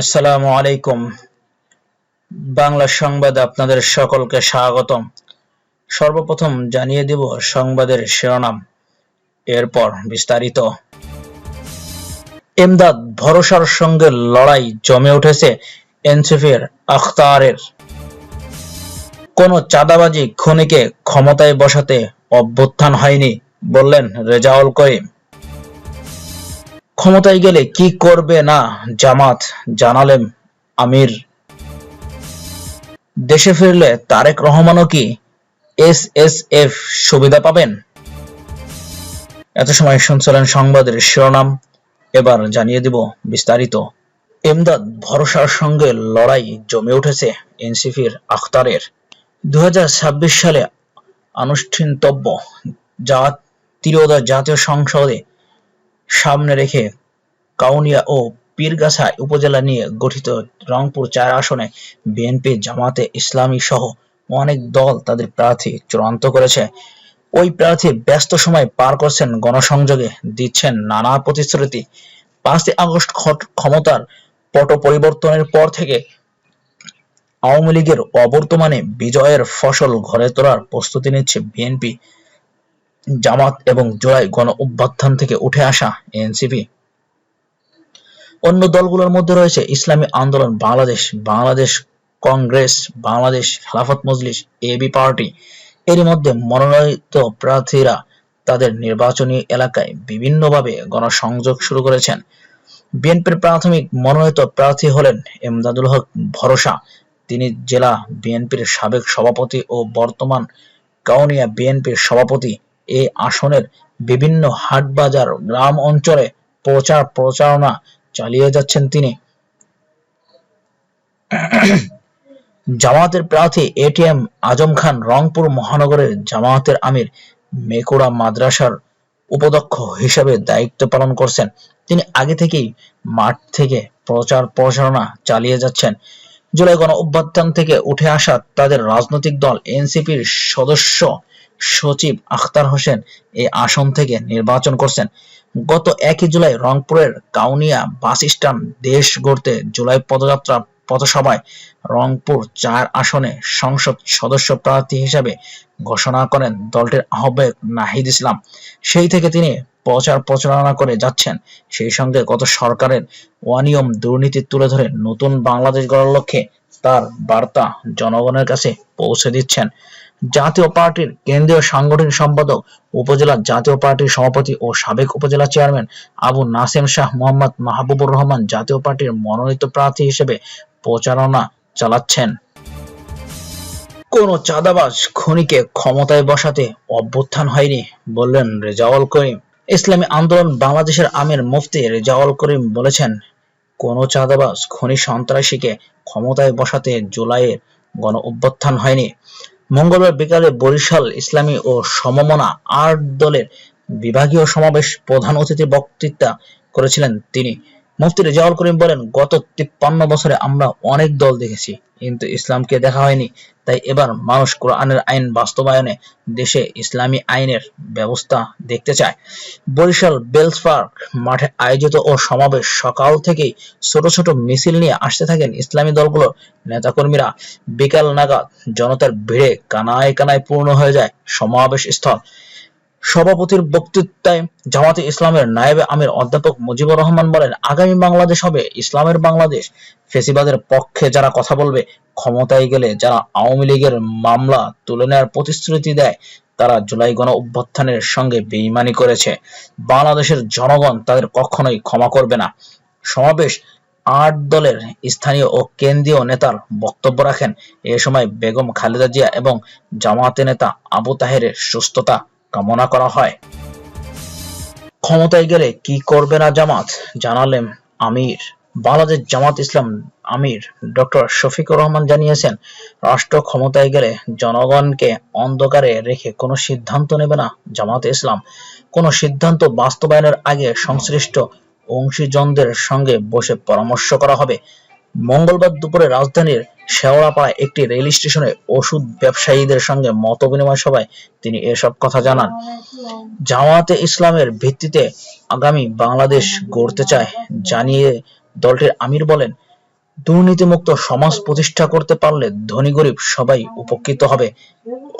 আসসালামু আলাইকুম। বাংলা সংবাদে আপনাদের সকলকে স্বাগতম। সর্বপ্রথম জানিয়ে দেব সংবাদের শিরোনাম। এরপর বিস্তারিত। এমদাদ ভরসার সঙ্গে লড়াই জমে উঠেছে এনসিপির আখতারের। কোনো চাঁদাবাজি খনিকে ক্ষমতায় বসাতে অভ্যুত্থান হয়নি, বললেন রেজাউল করিম। ক্ষমতায় গেলে কি করবে না? জামাত, জানালেন আমির। দেশে ফিরলে তারেক রহমানও কি এস এস এফ সুবিধা পাবেন? এত সময় শুনছিলেন সংবাদের শিরোনাম, এবার জানিয়ে দিব বিস্তারিত। এমদাদ ভরসার সঙ্গে লড়াই জমে উঠেছে এনসিপির আখতারের। দুহাজার ছাব্বিশ সালে আনুষ্ঠানিকতব্য যা ত্রিয়োদশ জাতীয় সংসদে সামনে রেখে কাউনিয়া ও পীরগাছা উপজেলা নিয়ে গঠিত রংপুর চার আসনে বিএনপি, জামাতে ইসলামী সহ অনেক দল তাদের প্রার্থী চূড়ান্ত করেছে। ওই প্রার্থী ব্যস্ত সময় পার করছেন গণসংযোগে, দিচ্ছেন নানা প্রতিশ্রুতি। পাঁচই আগস্ট ক্ষমতার পট পরিবর্তনের পর থেকে আওয়ামী লীগের অবর্তমানে বিজয়ের ফসল ঘরে তোলার প্রস্তুতি নিচ্ছে বিএনপি। জামাত এবং জুলাই গণ অভ্যুত্থান থেকে উঠে আসা এনসিপি। অন্য দলগুলোর মধ্যে রয়েছে ইসলামী আন্দোলন, বাংলাদেশ বাংলাদেশ কংগ্রেস, বাংলাদেশ খেলাফত মজলিস এবি পার্টি। এর মধ্যে মনোনয়িত প্রার্থীরা তাদের নির্বাচনী এলাকায় বিভিন্নভাবে গণসংযোগ শুরু করেছেন। বিএনপির প্রাথমিক মনোনীত প্রার্থী হলেন এমদাদুল হক ভরসা। তিনি জেলা বিএনপির সাবেক সভাপতি ও বর্তমান কাউনিয়া বিএনপির সভাপতি। এই আসনের বিভিন্ন হাটবাজার গ্রাম অঞ্চলে প্রচার প্রচারণা চালিয়ে যাচ্ছেন তিনি। জামায়াতের প্রার্থী এটিএম আজম খান রংপুর মহানগরের জামায়াতের আমির মেকুড়া মাদ্রাসার উপাধ্যক্ষ হিসেবে দায়িত্ব পালন করছেন। তিনি আগে থেকেই মাঠ থেকে প্রচার প্রচারণা চালিয়ে যাচ্ছেন। জুলাই গণ অভ্যুত্থান থেকে উঠে আসা তাদের রাজনৈতিক দল এনসিপির সদস্য সচিব আখতার হোসেন এই আসন থেকে নির্বাচন করছেন। গত একই জুলাই রংপুরের কাউনিয়া বাস স্ট্যান্ড দেশ গড়তে জুলাই পদযাত্রা পথসভায় রংপুর চার আসনে সংসদ সদস্য প্রার্থী হিসেবে ঘোষণা করেন দলটির আহ্বায়ক নাহিদ ইসলাম। সেই থেকে তিনি প্রচার প্রচারণা করে যাচ্ছেন। সেই সঙ্গে গত সরকারের অনিয়ম দুর্নীতি তুলে ধরে নতুন বাংলাদেশ গড়ার লক্ষ্যে তার বার্তা জনগণের কাছে পৌঁছে দিচ্ছেন। জাতীয় পার্টির কেন্দ্রীয় সাংগঠনিক সম্পাদক, উপজেলা জাতীয় পার্টির সভাপতি ও সাবেক উপজেলা চেয়ারম্যান আবু নাসেম শাহ মোহাম্মদ মাহবুবুর রহমান জাতীয় পার্টির মনোনীত প্রার্থী হিসেবে প্রচারণা চালাচ্ছেন। কোনো চাঁদাবাজ খুনিকে ক্ষমতায় বসাতে অভ্যুত্থান হয়নি, বললেন রেজাউল করিম। ইসলামী আন্দোলন বাংলাদেশের আমির মুফতি রেজাউল করিম বলেছেন, কোনো চাঁদাবাজ খনি সন্ত্রাসীকে ক্ষমতায় বসাতে জুলাইয়ের গণ অভ্যুত্থান হয়নি। মঙ্গলবার বিকালে বরিশাল ইসলামী ও সমমনা আট দলের বিভাগীয় সমাবেশ প্রধান অতিথি বক্তৃতা করেছিলেন তিনি। মুফতি রেজাউল করিম বলেন, গত তিপ্পান্ন বছরে আমরা অনেক দল দেখেছি, কিন্তু ইসলামকে দেখা হয়নি। তাই এবার মানুষ কোরআনের আইন বাস্তবায়নে দেশে ইসলামী আইনের ব্যবস্থা দেখতে চায়। বরিশাল বেলস পার্ক মাঠে আয়োজিত ও সমাবেশ সকাল থেকেই ছোট ছোট মিছিল নিয়ে আসতে থাকেন ইসলামী দলগুলোর নেতাকর্মীরা। বিকাল নাগাদ জনতার ভিড়ে কানায় কানায় পূর্ণ হয়ে যায় সমাবেশ স্থল। সভাপতির বক্তৃতায় জামাতে ইসলামের নায়েবে আমির অধ্যাপক মুজিবুর রহমান বলেন, আগামী বাংলাদেশ হবে ইসলামের বাংলাদেশ। ফেসিবাদের পক্ষে যারা কথা বলবে, ক্ষমতায় গেলে যারা আওয়ামী লীগের মামলা তুলে নেওয়ার প্রতিশ্রুতি দেয়, তারা জুলাই গণ অভ্যুত্থানের সঙ্গে বেইমানি করেছে। বাংলাদেশের জনগণ তাদের কখনোই ক্ষমা করবে না। সমাবেশ আট দলের স্থানীয় ও কেন্দ্রীয় নেতার বক্তব্য রাখেন। এ সময় বেগম খালেদা জিয়া এবং জামায়াতে নেতা আবু তাহেরের সুস্থতা কামনা করা হয়। ক্ষমতায় গেলে কি করবে না জামাত জানালেন আমির। বাংলাদেশ জামাত ইসলাম আমির ডক্টর শফিকুর রহমান জানিয়েছেন, রাষ্ট্র ক্ষমতায় গেলে জনগণকে অন্ধকারে রেখে কোনো সিদ্ধান্ত নেবে না জামাত ইসলাম। কোনো সিদ্ধান্ত বাস্তবায়নের আগে সংশ্লিষ্ট অংশীজনদের সঙ্গে বসে পরামর্শ করা হবে। মঙ্গলবার দুপুরে রাজধানীর শেওড়াপাড়ায় একটি রেল স্টেশনে ওষুধ ব্যবসায়ীদের সঙ্গে মত বিনিময় সভায় তিনি এসব কথা জানান। জামায়াতে ইসলামের ভিত্তিতে আগামী বাংলাদেশ গড়তে চায় জানিয়ে দলটির আমির বলেন, দুর্নীতিমুক্ত সমাজ প্রতিষ্ঠা করতে পারলে ধনী গরিব সবাই উপকৃত হবে।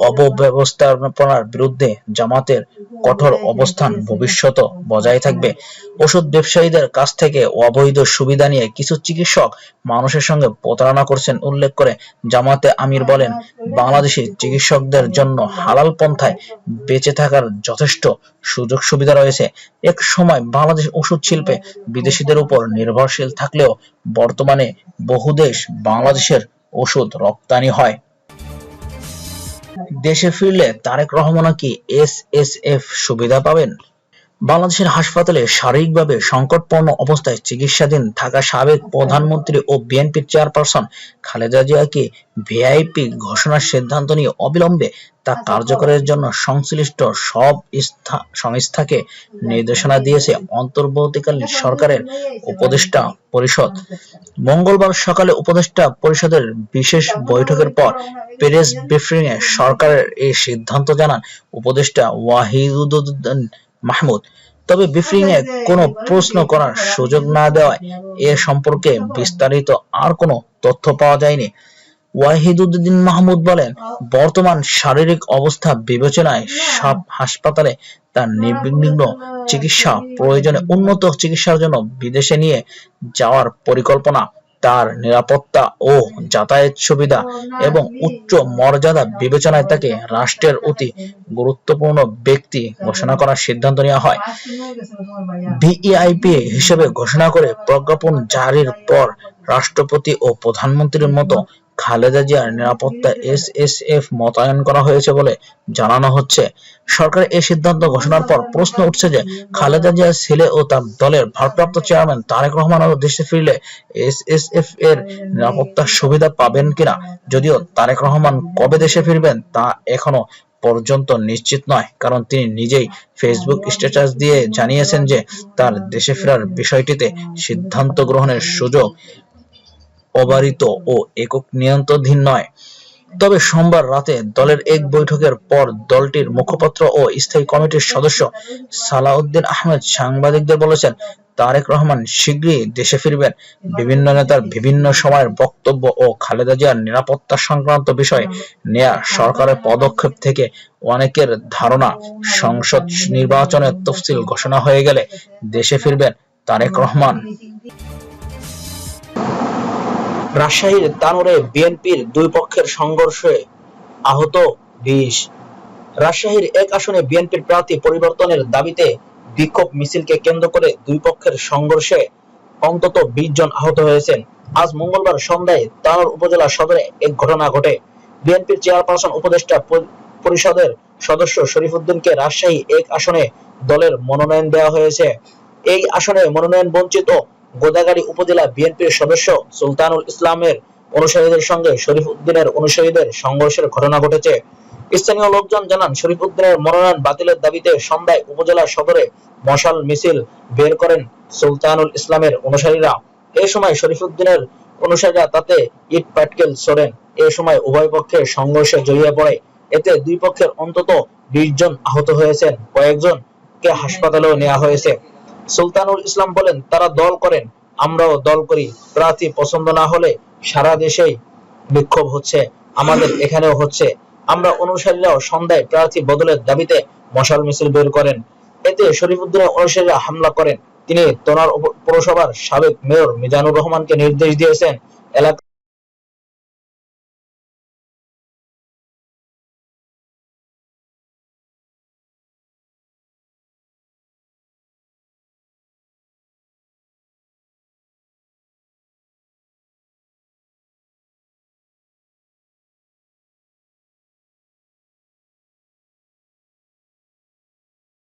অপব্যবস্থাপনার বিরুদ্ধে জামাতের কঠোর অবস্থান ভবিষ্যত বজায় থাকবে। ওষুধ ব্যবসায়ীদের কাছ থেকে অবৈধ সুবিধা নিয়ে কিছু চিকিৎসক মানুষের সঙ্গে প্রতারণা করছেন উল্লেখ করে জামাতে আমির বলেন, বাংলাদেশি চিকিৎসকদের জন্য হালাল পন্থায় বেঁচে থাকার যথেষ্ট সুযোগ সুবিধা রয়েছে। এক সময় বাংলাদেশ ওষুধ শিল্পে বিদেশিদের উপর নির্ভরশীল থাকলেও বর্তমানে বহু দেশ বাংলাদেশের ওষুধ রপ্তানি হয়। দেশে ফিরলে তারেক রহমানও কি এফ সুবিধা পাবেন? বাংলাদেশের হাসপাতালে শারীরিকভাবে সংকটপূর্ণ অবস্থায় চিকিৎসাধীন থাকা সাবেক প্রধানমন্ত্রী ও বিএনপির চেয়ারপারসন খালেদা জিয়াকে ভিআইপি ঘোষণার সিদ্ধান্ত নিয়ে অবিলম্বে তা কার্যকরের জন্য সংশ্লিষ্ট সব সংস্থাকে নির্দেশনা দিয়েছে অন্তর্বর্তীকালীন সরকারের উপদেষ্টা পরিষদ। মঙ্গলবার সকালে উপদেষ্টা পরিষদের বিশেষ বৈঠকের পর প্রেস ব্রিফিংয়ে সরকারের এই সিদ্ধান্ত জানান উপদেষ্টা ওয়াহিদুদ্দিন মাহমুদ। তবে ব্রিফিংয়ে কোনো প্রশ্ন করার সুযোগ না দেওয়ায় এ সম্পর্কে বিস্তারিত আর কোনো তথ্য পাওয়া যায়নি। ওয়াহিদুদ্দিন মাহমুদ বলেন বর্তমান শারীরিক অবস্থা বিবেচনায় সব হাসপাতালে তার নির্বিঘ্ন চিকিৎসা প্রয়োজনে উন্নত চিকিৎসার জন্য বিদেশে নিয়ে যাওয়ার পরিকল্পনা তার নিরাপত্তা ও যাতায়াত সুবিধা এবং উচ্চ মর্যাদা বিবেচনায় তাকে রাষ্ট্রের অতি গুরুত্বপূর্ণ ব্যক্তি ঘোষণা করার সিদ্ধান্ত নেওয়া হয়। ভিইআইপি হিসেবে ঘোষণা করে প্রজ্ঞাপন জারির পর রাষ্ট্রপতি ও প্রধানমন্ত্রীর মতো খালেদা জিয়ার নিরাপত্তা এসএসএফ মোতায়েন করা হয়েছে বলে জানানো হচ্ছে। সরকারের এই সিদ্ধান্ত ঘোষণার পর প্রশ্ন উঠছে যে, খালেদা জিয়ার ছেলে ও তার দলের ভারপ্রাপ্ত চেয়ারম্যান তারেক রহমান দেশে ফিরলে এসএসএফ এর নিরাপত্তার সুবিধা পাবেন কিনা? যদিও তারেক রহমান কবে দেশে ফিরবেন তা এখনও পর্যন্ত নিশ্চিত নয়। কারণ তিনি নিজেই ফেসবুক স্ট্যাটাস দিয়ে জানিয়েছেন যে, তার দেশে ফেরার বিষয়টিতে সিদ্ধান্ত গ্রহণের সুযোগ অবারিত ও একক নিয়ন্ত্রণাধীন নয়। তবে সোমবার রাতে দলের এক বৈঠকের পর দলটির মুখপাত্র ও স্থায়ী কমিটির সদস্য সালাউদ্দিন আহমেদ সাংবাদিকদের বলেছেন, তারেক রহমান শীঘ্রই দেশে ফিরবেন। বিভিন্ন নেতার বিভিন্ন সময়ের বক্তব্য ও খালেদা জিয়ার নিরাপত্তা সংক্রান্ত বিষয়ে নেয়া সরকারের পদক্ষেপ থেকে অনেকের ধারণা, সংসদ নির্বাচনের তফসিল ঘোষণা হয়ে গেলে দেশে ফিরবেন তারেক রহমান। রাজশাহীর তানোরে বিএনপির দুই পক্ষের সংঘর্ষে আহত বিশ রাজশাহীর এক আসনে বিএনপির প্রার্থী পরিবর্তনের দাবিতে বিক্ষোভ মিছিলকে কেন্দ্র করে দুই পক্ষের সংঘর্ষে অন্তত বিশ জন আহত হয়েছেন। আজ মঙ্গলবার সন্ধ্যায় তানোর উপজেলা সদরে এক ঘটনা ঘটে। বিএনপির চেয়ারপারসন উপদেষ্টা পরিষদের সদস্য শরীফুদ্দিনকে রাজশাহী এক আসনে দলের মনোনয়ন দেওয়া হয়েছে। এই আসনে মনোনয়ন বঞ্চিত গোদাগাড়ী উপজেলা বিএনপির সদস্য সুলতানুল ইসলামের অনুসারীদের সঙ্গে শরীফ উদ্দিনের অনুসারীদের সংঘর্ষের ঘটনা ঘটেছে। স্থানীয় লোকজন জানান, শরীফ উদ্দিনের মনোনয়ন বাতিলের দাবিতে সন্ধ্যায় উপজেলা সদরে মশাল মিছিল বের করেন সুলতানুল ইসলামের অনুসারীরা। এ সময় শরীফ উদ্দিনের অনুসারীরা তাতে ইট পাটকেল ছোড়েন এ সময় উভয় পক্ষের সংঘর্ষে জড়িয়ে পড়ে। এতে দুই পক্ষের অন্তত বিশ জন আহত হয়েছেন। কয়েকজনকে হাসপাতালেও নেওয়া হয়েছে। সুলতানুল ইসলাম বলেন, তারা দল করেন, আমরাও দল করি। প্রার্থী পছন্দ না হলে সারা দেশেই বিক্ষোভ হচ্ছে, আমাদের এখানেও হচ্ছে। আমরা অনুসারীরাও সন্ধ্যায় প্রার্থী বদলের দাবিতে মশাল মিছিল বের করেন। এতে শরীফুদ্দিনের অনুসারীরা হামলা করেন। তিনি তোনার পৌরসভার সাবেক মেয়র মিজানুর রহমানকে নির্দেশ দিয়েছেন, এলাকা